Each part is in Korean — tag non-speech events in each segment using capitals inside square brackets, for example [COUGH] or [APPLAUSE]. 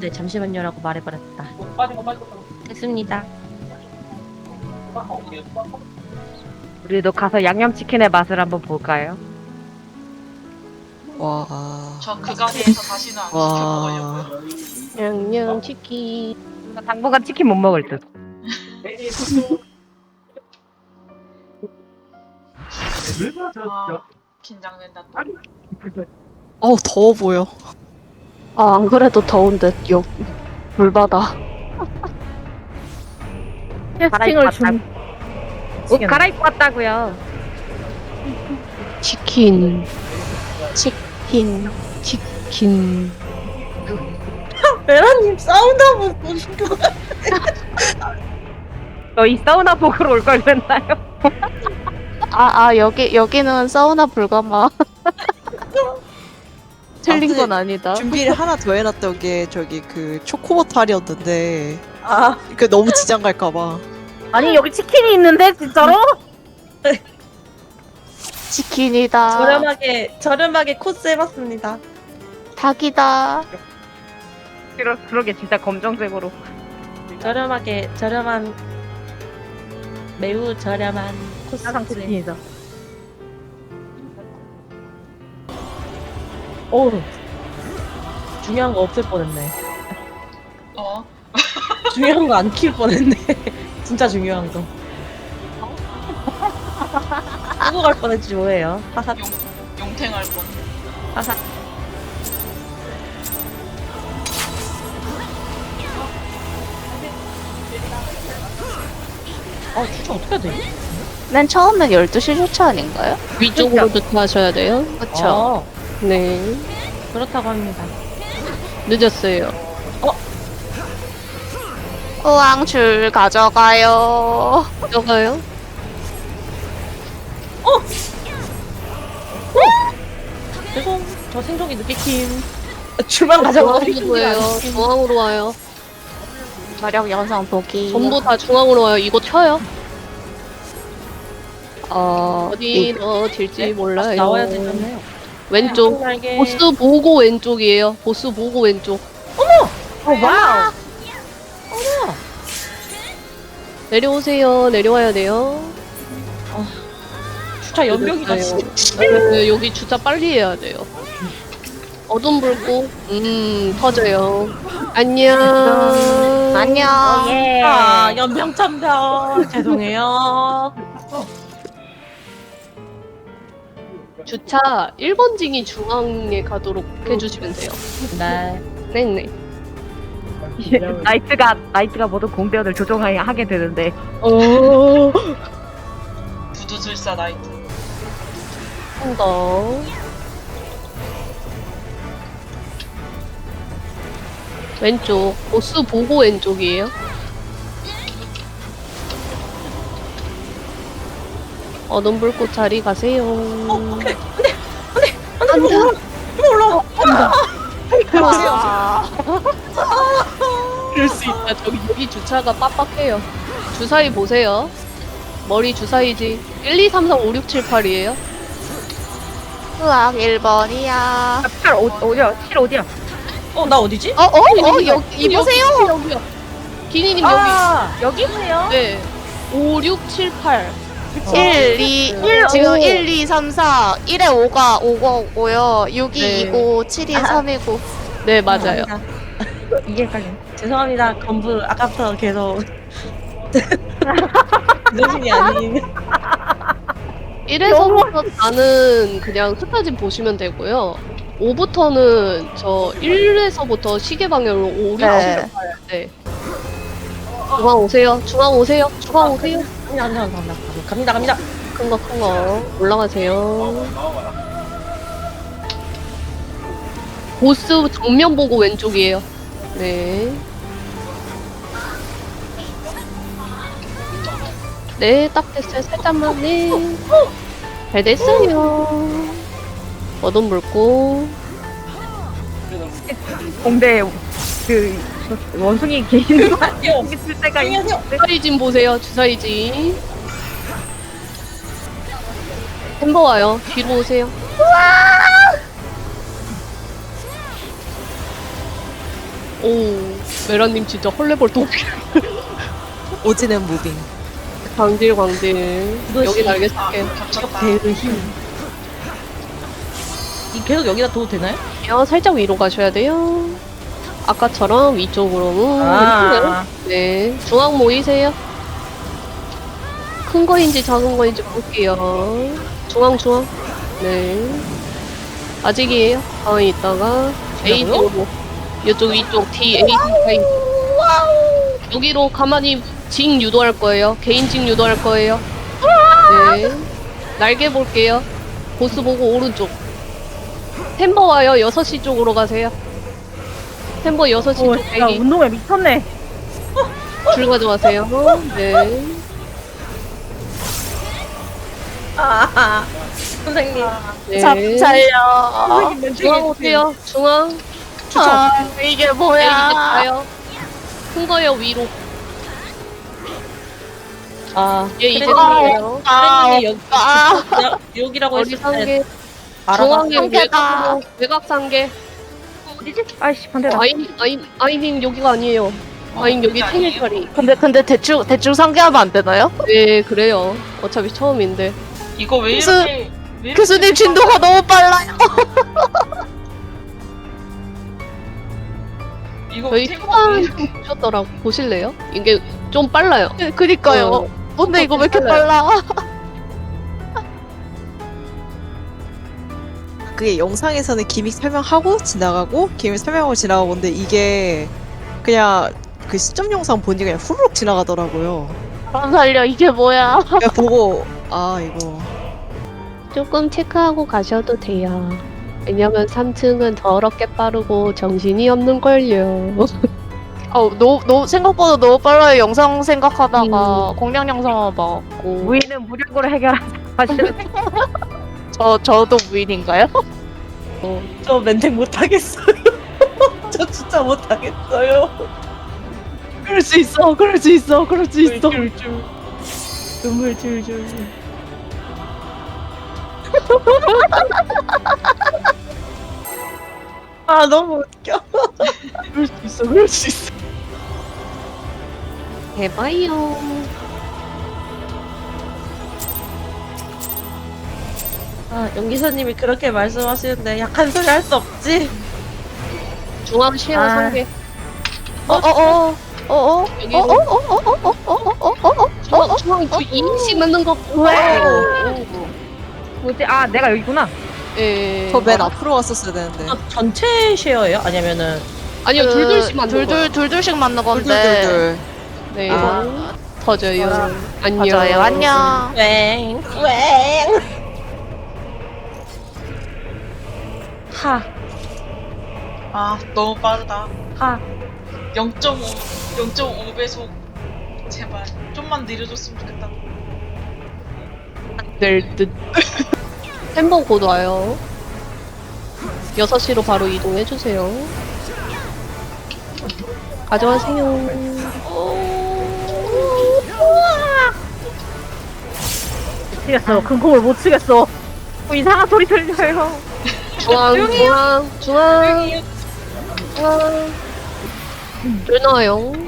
네, 잠시만요 라고 말해버렸다. 됐습니다. 우리도 가서 양념치킨의 맛을 한번 볼까요? 와. 저그 가게에서 다시는 안 와. 시켜 먹으려고요. 양념치킨. 나 당분간 치킨 못 먹을 듯. 아, 긴장된다 또. 어우 더워 보여. 아, 안 그래도 더운데, 여, 불바다. 캐스팅을 준. 옷 갈아입고 왔다고요. 치킨. 치킨. 치킨. 베라님 싸운다고 보신 거 저희 사우나 보러 올 걸 그랬나요? 아, 아, 여기, 여기는 사우나 불가마. 틀린 건 아니다. 준비를 하나 더 해놨던 게 저기 그 초코버탈이었는데 아, 그 너무 지장 갈까봐. 아니 여기 치킨이 있는데 진짜로? 치킨이다. 저렴하게 저렴하게 코스 해봤습니다. 닭이다. 그러, 그러게 진짜 검정색으로. 저렴하게 저렴한 매우 저렴한 코스. 치킨이 죠. 오, 중요한 거 없을 뻔했네. 어? [LAUGHS] 중요한 거 안 키울 뻔했네. [LAUGHS] 진짜 중요한 거. 하고 갈 뻔했지 뭐예요. 하하. 용, 용탱할 뻔. 하하. 아, 진짜 어떻게 해야 돼? 맨 처음엔 12시 주차 아닌가요? 위쪽으로 주차하셔야 돼요. 그쵸. 아, 네. 그렇다고 합니다. 늦었어요. 우왕줄 가져가요. 저가요? 죄송, 저 생존기 늦게 킴. 줄만 가져가. 중앙으로 와요. 중앙으로 와요. 저력 영상 보기. 전부 다 중앙으로 와요. 이거 쳐요. 어, 어디 이- 넣어질지 네? 몰라요. 나와야 되잖아요. 왼쪽. 날개. 보스 보고 왼쪽이에요. 보스 보고 왼쪽. 어, 와우. 내려오세요. 내려와야 돼요. 주차 연병이다 늦었어요. 진짜. 네, 여기 주차 빨리 해야 돼요. 어둠 불고, 음, 터져요. 안녕. 안녕. 예. 아, 연병 참변. 죄송해요. 주차 1번 징이 중앙에 가도록 해주시면 돼요. 네. 네네. 나이트가 나이트가 모든 공대원을 조종하게 하게 되는데 부두술사 나이트. 한 더. 왼쪽. 보스 보고 왼쪽이에요. 어둠 불꽃 자리 가세요. 어, 오케이. 그럴 수 있다. 저기 여기 주차가 빡빡해요. 주사위 보세요. 머리 주사위지. 1, 2, 3, 4, 5, 6, 7, 8이에요. 우왕 1번이야. 8 어, 어디야? 7 어디야? 어, 나 어디지? 어, 어, 어, 여기, 이보세요. 여기요. 기니님 아, 여기세요? 여기. 네. 5, 6, 7, 8. 1, 2, 지금 1, 2, 3, 4. 1에 5가 5가 5고요. 6이 네. 2고, 7이 3이고. 네, 맞아요. 이게 헷갈려. 죄송합니다. 건부 아까부터 계속 제정신이 아닌. 1에서부터 4는 그냥 흩어진 보시면 되고요. 5부터는 저 1에서부터 시계 방향으로 5, 6, 7, 네. 8. 네. 중앙 오세요. 중앙 오세요. 중앙 오세요. 갑니다, 갑니다, 갑니다. 갑니다, 갑니다. 큰 거, 큰 거. 올라가세요. 보스 정면 보고 왼쪽이에요. 네. 네, 딱 됐어요. 살짝만, 네. 잘 됐어요. 어둠 물고. 공대 그 원숭이 계시는 거 안녕. 있을 때가 있 안녕하세요. 주사위진 보세요, 주사위진. 햄버 와요. 뒤로 오세요. 오 메라님 진짜 헐레벌 또 오지는 무빙. 광질 광질 여기 날개 쓸게 아. 배의 힘. 이 계속 여기다 둬도 되나요? 어, 살짝 위로 가셔야 돼요 아까처럼 위쪽으로 아, 네 중앙 모이세요 큰 거인지 작은 거인지 볼게요 중앙 중앙. 네. 아직이에요? 가만히 있다가. A 쪽으로. 이쪽 위쪽. D A D 사이 여기로 가만히 징 유도할 거예요. 개인 징 유도할 거예요. 네. 날개 볼게요. 보스 보고 오른쪽. 템버 와요. 6시 쪽으로 가세요. 템버 6시 오, 쪽 진짜 대기 운동에 미쳤네. 줄 가져가세요. 네 아, 선생님. 네. 잡 살려. 선생님 중앙 오세요 중앙 아, 이게 네, 이제 뭐야? 가요 큰 거요 위로 아, 얘 이제 그래도 가요 아, 여기, 아. 여- [LAUGHS] 여기라고 머리 했을 때 상계 알아봐. 중앙에 상계다. 외곽으로 외곽 상계 어디지? 아이씨, 반대다. 아인 아인 아인님 여기가 아니에요 아인 여기 여기 생일? 자리 근데 근데 대충 대충 상계하면 안 되나요? 네 그래요 어차피 처음인데 이거 왜 교수- 이렇게 왜 이렇게 교수님 진도가 너무 빨라요. [LAUGHS] 이거 저희 왜 초반 이렇게 보셨더라고 보실래요? 이게 좀 빨라요 그니까요. 어. 뭔데 이거 왜 이렇게 빨라요. 빨라? [LAUGHS] 그게 영상에서는 기믹 설명하고 지나가고 기믹 설명하고 지나가고 근데 이게 그냥 그 시점 영상 보니 그냥 후루룩 지나가더라고요. 안 살려 이게 뭐야? 그냥 보고 아 이거 조금 체크하고 가셔도 돼요 왜냐면 3층은 더럽게 빠르고 정신이 없는걸요 [LAUGHS] 어, 너, 너 생각보다 너무 빨라요. 영상 생각하다가 음. 공략 영상만 봤고. 무인은 무력으로 해결하자. 사실은 [LAUGHS] 저 저도 무인인가요? 저 멘탱 못하겠어요. [LAUGHS] 저 진짜 못하겠어요. 그럴 수 있어. 그럴 수 있어. 그럴 수 있어. 줄줄. 눈물 줄줄. 아 너무 웃겨. 그럴 수 있어. 그럴 수 있어. 해봐요 아 연기사님이 그렇게 말씀하시는데 약한 소리 할 수 없지. 중앙 시야 아. 상계 어어어 어어 여기로 어어어어어어어어어 중앙 중앙 그 이인씩 맞는 거 뭐지? 아, 내가 여기구나. 예. 저 맨 앞으로 왔었어야 되는데. 어, 전체 쉐어예요? 아니면은 아니요 둘둘씩 맞는 거 둘둘 둘둘씩 맞는 건데. 둘둘둘둘. 네 아. 터져요 안녕 맞아요. 안녕. 웽 웽. 하 아 너무 빠르다. 하. 0.5 0.5배속 제발. 좀만 느려줬으면 좋겠다. 낼듯. 햄버거 곧 와요. 6시로 바로 이동해주세요. 가져가세요. 미치겠어. 큰 콩을 못 치겠어. 뭐 이상한 소리 들려요. 중앙 중앙 중앙. 중앙 줄 나와요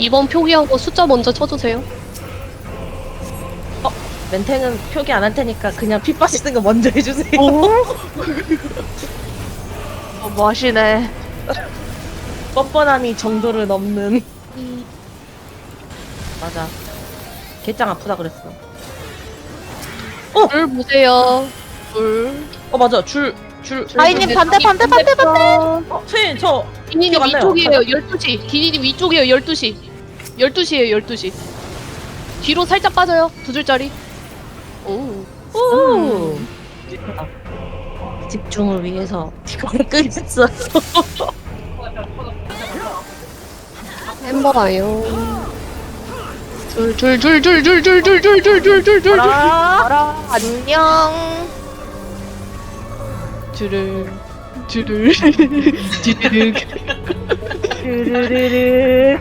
이번 표기하고 숫자 먼저 쳐주세요 멘탱은 표기 안 할 테니까 그냥 피 빠지는 거 먼저 해주세요. 어, 뭐 하시네. 뻔뻔함이 정도를 넘는. 맞아. 개짱 아프다 그랬어. 줄 보세요 줄 어 맞아 줄 줄. 아이님 반대 반대 반대 반대. 어, 선생님 저 디니님 기억 안 나요. 위쪽이에요 12시 디니님 위쪽이에요 12시 12시에요 12시 뒤로 살짝 빠져요 두 줄짜리 오 오. 집중을 위해서 이걸 끄겠어. 햄버거요 줄줄줄줄줄줄줄줄줄줄줄줄 아. 안녕. 줄을 줄을 줄을 르르르르.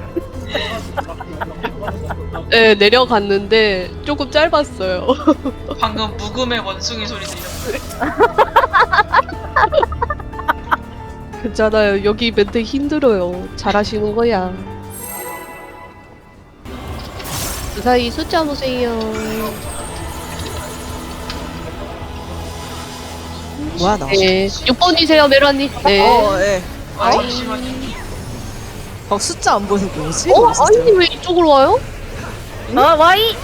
네, 내려갔는데 조금 짧았어요. [LAUGHS] 방금 묵음의 원숭이 소리 들렸어요. 괜찮아요. 여기 멘트 힘들어요. 잘하시는 거야. 그 사이 숫자 보세요. 뭐야 나? 네. 6번이세요, 메라님. 네. 어, 예. 아, 잠시만요. 어, 숫자 안 보여서 뭐지? 어? 진짜. 아니, 왜 이쪽으로 와요? 어 와이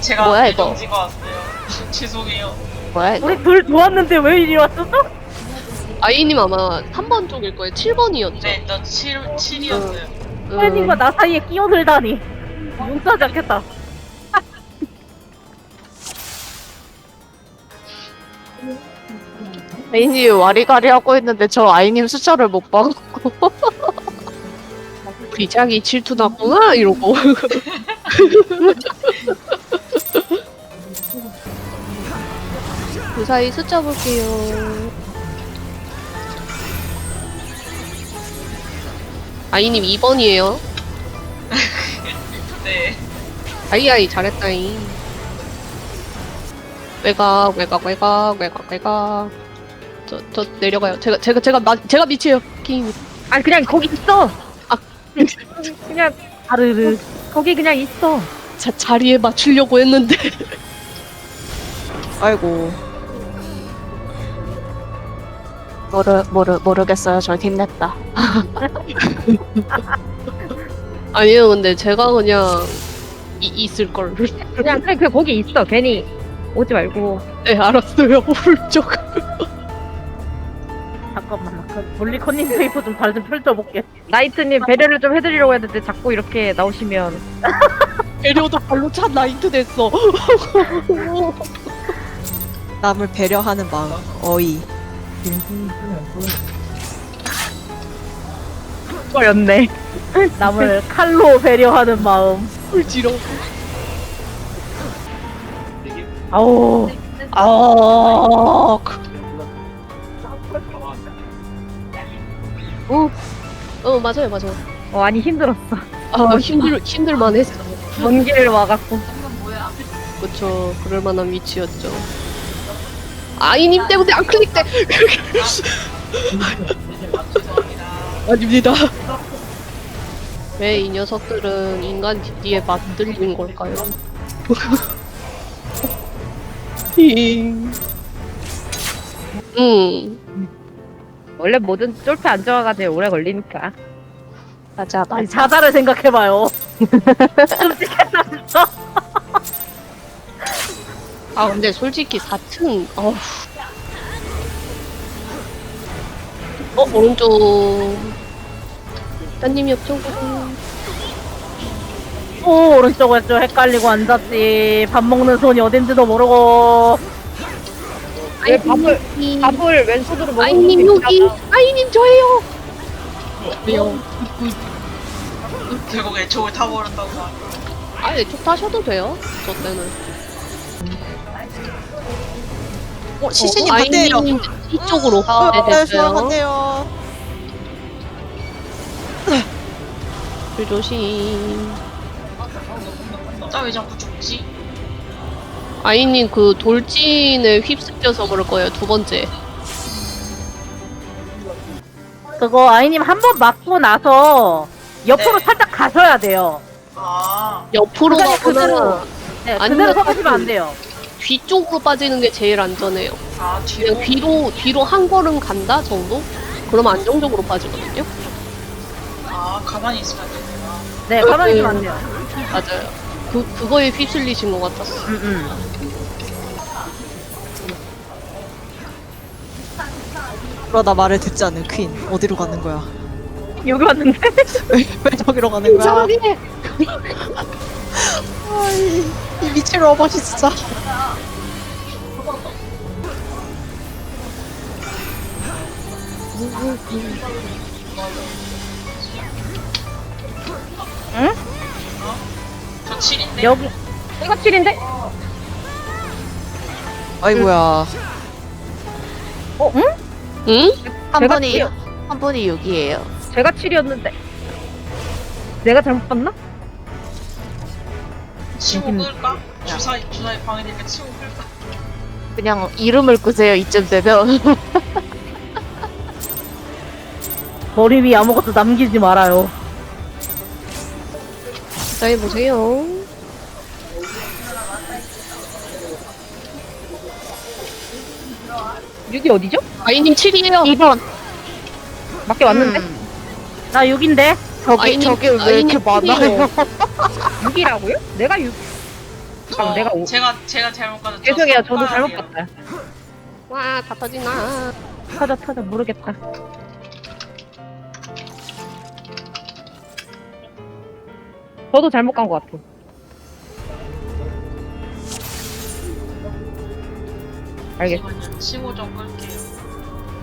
제가 뭐야, 이거? 예정지가 왔어요. [LAUGHS] 죄송해요. 뭐야 이거? 우리 둘 좋았는데 왜 이리 왔어? 아이님 아마 3번 쪽일 거예요. 7번이었죠. 네, 저 7, 7이었어요. 팬님과 나 사이에 끼어들다니 용서하지 않겠다 [LAUGHS] 아이님 와리가리 하고 있는데 저 아이님 숫자를 못 봐갖고 [LAUGHS] 비장이 질투 났구나 이러고. [LAUGHS] 그 사이 숫자 볼게요. 아이님 2번이에요. [LAUGHS] 네. 아이아이 잘했다잉. 외곽 외곽 외곽 외곽 외곽. 저, 저 내려가요. 제가 제가 제가 마, 제가 밑이에요 킹 아니 그냥 거기 있어. 아. 그냥 아르르. 거기 그냥 있어. 자, 자리에 맞추려고 했는데. [LAUGHS] 아이고. 모르 모르 모르겠어요. 저 힘냈다. [LAUGHS] 아니에요. 근데 제가 그냥 이, 있을 걸. 그냥 그래 그 거기 있어. 괜히 오지 말고. 네 알았어요. [LAUGHS] 훌쩍. 잠깐만 나그 몰리컨님 페이퍼 좀 잘 좀 펼쳐볼게. 나이트님 배려를 좀 해드리려고 했는데 자꾸 이렇게 나오시면. [LAUGHS] 배려도 발로 찬 나이트 됐어. [LAUGHS] 남을 배려하는 마음. 어이. 거였네. [LAUGHS] 남을 칼로 배려하는 마음. 훌지러 아우 아 어, 어 맞아요 맞아요. 어 아니 힘들었어. 아 힘들 힘들만 했어. 먼 길을 와갖고. 그쵸 그럴 만한 위치였죠. 아이님 때문에 안 클릭돼! [LAUGHS] 아닙니다. 왜 이 녀석들은 인간 뒤에 만들린 걸까요? [LAUGHS] 힝. 음 원래 모든 쫄패 안정화가 제일 오래 걸리니까 맞아 맞아. 아니 자자를 생각해봐요. [LAUGHS] 끔찍했다 진짜. 아 근데 솔직히 4층 어. 어 오른쪽. 따님 옆쪽으로 오 오른쪽 왼쪽 헷갈리고 앉았지. 밥 먹는 손이 어딘지도 모르고. 왜 밥을 밥을 왼손으로 먹는 아이님 여기. 아이님 저예요. 왜요? 결국 애초에 타버렸다고 하네. 아 이쪽 타셔도 돼요 저 때는 어, 시신이 어, 반대예요. 아이님 이쪽으로 어, 네 네, 됐어요 반대요. 조심 나왜 자꾸 죽지? 아이님 그 돌진에 휩쓸려서 그럴 거예요 두 번째 그거 아이님 한 번 맞고 나서 옆으로 네. 살짝 가셔야 돼요 아, 옆으로 가거나 그대로. 네, 아니면 그대로 서보시면 안 돼요 뒤쪽으로 빠지는 게 제일 안전해요 아, 뒤로. 그냥 뒤로 뒤로 한 걸음 간다 정도? 그러면 안정적으로 빠지거든요. 아, 가만히 있으면 안 되구나. 네 가만히 있으면 안 돼요 맞아요. 그 그거에 휩쓸리신 것 같았어. 음, 음. 그러다 말을 듣지 않는 퀸. 어디로 가는 거야? 여기 왔는데 [LAUGHS] 왜 저기로 가는 거야? 이상하게 아이, 이 미칠 로봇이 진짜. 저 7인데? 여기 이거 7인데? 아이고야. 어 응? 응? 한 제가 분이 칠- 한 분이 6이에요. 제가 7이었는데 내가 잘못 봤나? 치고 끌까? 주사위 주사위 방해니까 치고 끌까? 그냥 이름을 끄세요 이쯤 되면 [LAUGHS] 머리 위에 아무것도 남기지 말아요. 기다려보세요. 여기 어디죠? 아이님 7이에요. 2번 밖에 왔는데? 나 6인데? 저기 아이님, 저기 왜 이렇게 아이님 많아요 6이라고요? [LAUGHS] 내가 6. 잠깐 내가 5. 제가 제가 잘못 가서 죄송해요. 저도 잘못 봤다. 와, 다 터지나. 터져 터져 모르겠다. 저도 잘못 간 것 같아. 알겠어. 잠시만요. 치고 좀 끌게요.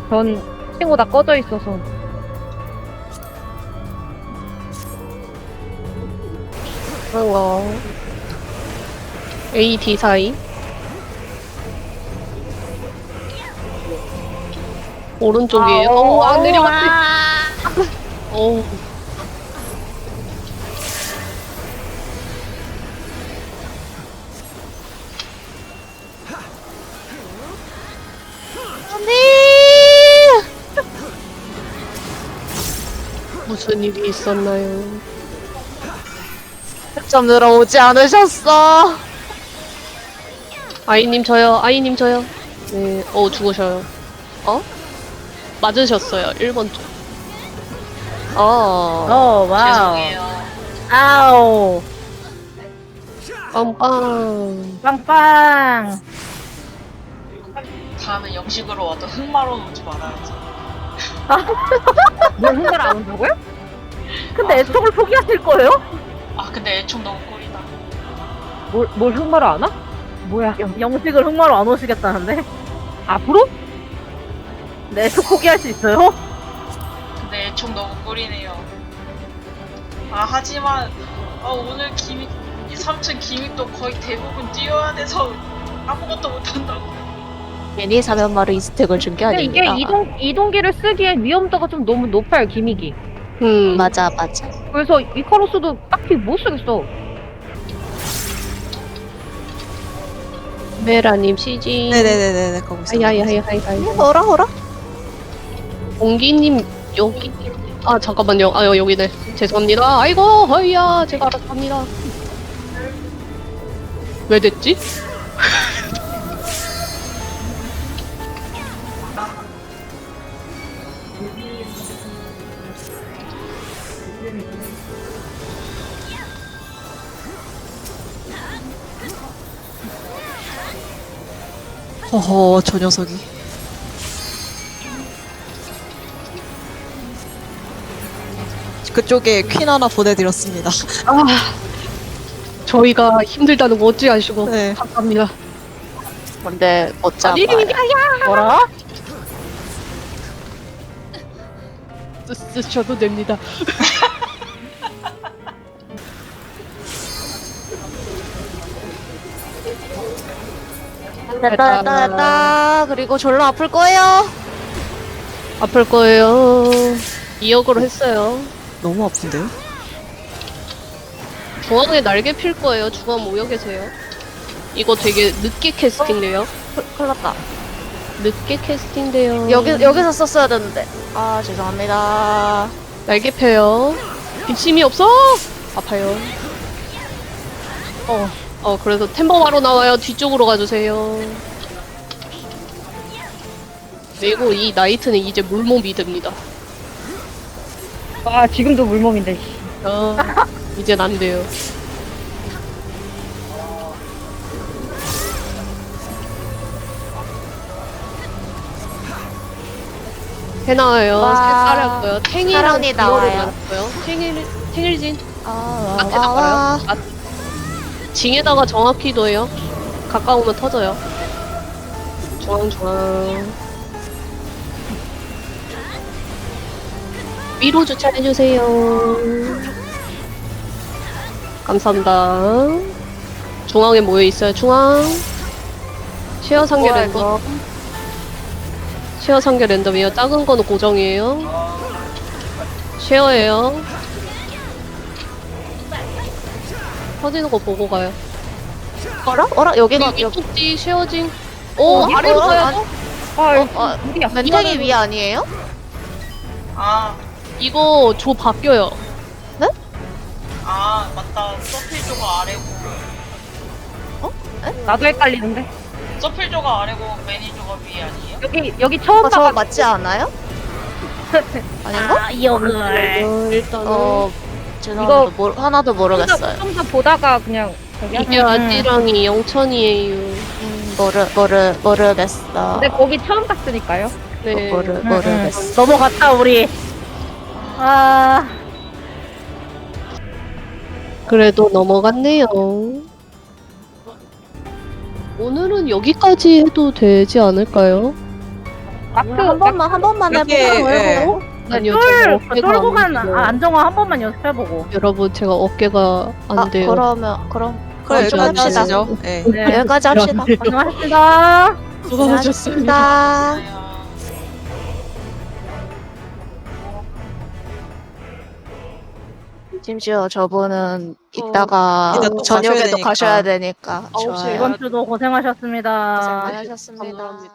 전 친구 다 꺼져 있어서. 그런 거. A, D 사이. 오른쪽이에요. 오, 안 내려갔지. 오. 무슨 일이 있었나요? 점 들어오지 않으셨어 아이님 저요. 아이님 저요. 네. 어 죽으셔요. 어? 맞으셨어요. 1번 쪽. 어. 어 와우. 죄송해요. 아우. 빵빵. 빵빵. 다음에 영식으로 와도 흑마로 오지 말아야지. 뭘 흥발 안 온다고요? 근데 애통을 포기하실 거예요? 아 근데 애총 너무 꿀이다. 뭘, 뭘 흥마로 안 와? 뭐야? 영, 영식을 흑마로 안 오시겠다는데? 앞으로? 네, 애통 포기할 수 있어요? 근데 애총 너무 꿀이네요. 아 하지만 아, 오늘 기믹 이 3층 기믹도 거의 대부분 뛰어야 돼서 아무것도 못한다고. 괜히 사면마루 이스택을 준 게 근데 이게 아닙니다 이동, 이동기를 쓰기엔 위험도가 좀 너무 높아요, 기믹이. 음. 맞아 맞아 그래서 이카로스도 딱히 못 쓰겠어. 메라님 CG. 네네네네 가고 있어요. 하이 하이 하이 하이. 어라 어라 공기님 여기. 아 잠깐만요. 아 여기네. 죄송합니다. 아이고 허이야 제가 알아서 합니다. 왜 됐지? 허허 저 녀석이. 그쪽에 퀸 하나 보내드렸습니다. 저희가 힘들다는 거 어찌 아시고 네. 감사합니다. 근데 어쩌 아니, 뭐라? 쓰, 쓰셔도 됩니다. 됐다 됐다 됐다 그리고 졸로 아플 거예요 아플 거예요. 2억으로 했어요. 너무 아픈데요? 중앙에 날개 필 거예요. 중앙 모여 계세요. 이거 되게 늦게 캐스팅돼요. 큰일 났다 늦게 캐스팅돼요. 여기, 여기서 썼어야 되는데 아 죄송합니다 날개 펴요. 빈심이 없어. 아파요. 어, 어 그래서 템버 바로 나와요. 뒤쪽으로 가주세요. 그리고 이 나이트는 이제 물몸이 됩니다. 아, 지금도 물몸인데. 씨. 어, 이젠 안 돼요. 해 나와요. 와, 색깔했고요. 탱이랑 사랑이 나와요. 나왔고요. 탱일, 탱일진. 아, 앞에다 와, 깔아요. 징에다가 정확히 둬요. 가까우면 터져요. 중앙 중앙. 위로 주차해주세요. 감사합니다. 중앙에 모여 있어요. 중앙. 시어 상계 뭐야, 랜덤. 시어 상계 랜덤이에요. 작은 거는 고정이에요. 쉐어예요. 터지는 거 보고 가요. 어라? 어라? 여기가 여기 여기 위쪽지 쉐어징. 오 어디? 아래로 어라? 가야죠. 아, 어, 우리야. 멘탱이 위 아니에요? 아, 이거 조 바뀌어요. 아 맞다. 서필조가 아래고 나도 헷갈리는데. 서필조가 아래고 매니저가 위 아니에요? 여기 여기 처음 어, 저 맞지 않아요? [LAUGHS] 아닌가? 아. 어, 일단은 어 죄송합니다. 모, 하나도 모르겠어요. 좀 더 보다가 그냥 저기 이게 음. 아지랑이 영천이에요. 음, 모르 모르 모르겠어. 근데 거기 처음 갔으니까요. 네. 모르 음, 모르겠어. 음. 넘어갔다 우리. 아, 그래도 넘어갔네요. 오늘은 여기까지 해도 되지 않을까요? 마크 한 번만 한 번만 이렇게, 해보고 예. 해보고. 아니요, 쫄 제가 어깨가 쫄고 안간 돼요. 아, 안정화 한 번만 연습해보고. 여러분 제가 어깨가 안 아 돼요. 그러면 그럼 그래 먼저 여기까지 합시다. 하시죠. 네. 네. 여기까지 합시다. 고생하셨습니다. 고생하셨습니다. 아야. 심지어 저분은 이따가 이따 또 저녁에도 가셔야 가셔야 되니까. 되니까. 아홉 시에 좋아요. 이번 주도 고생하셨습니다. 고생하셨습니다. 감사합니다.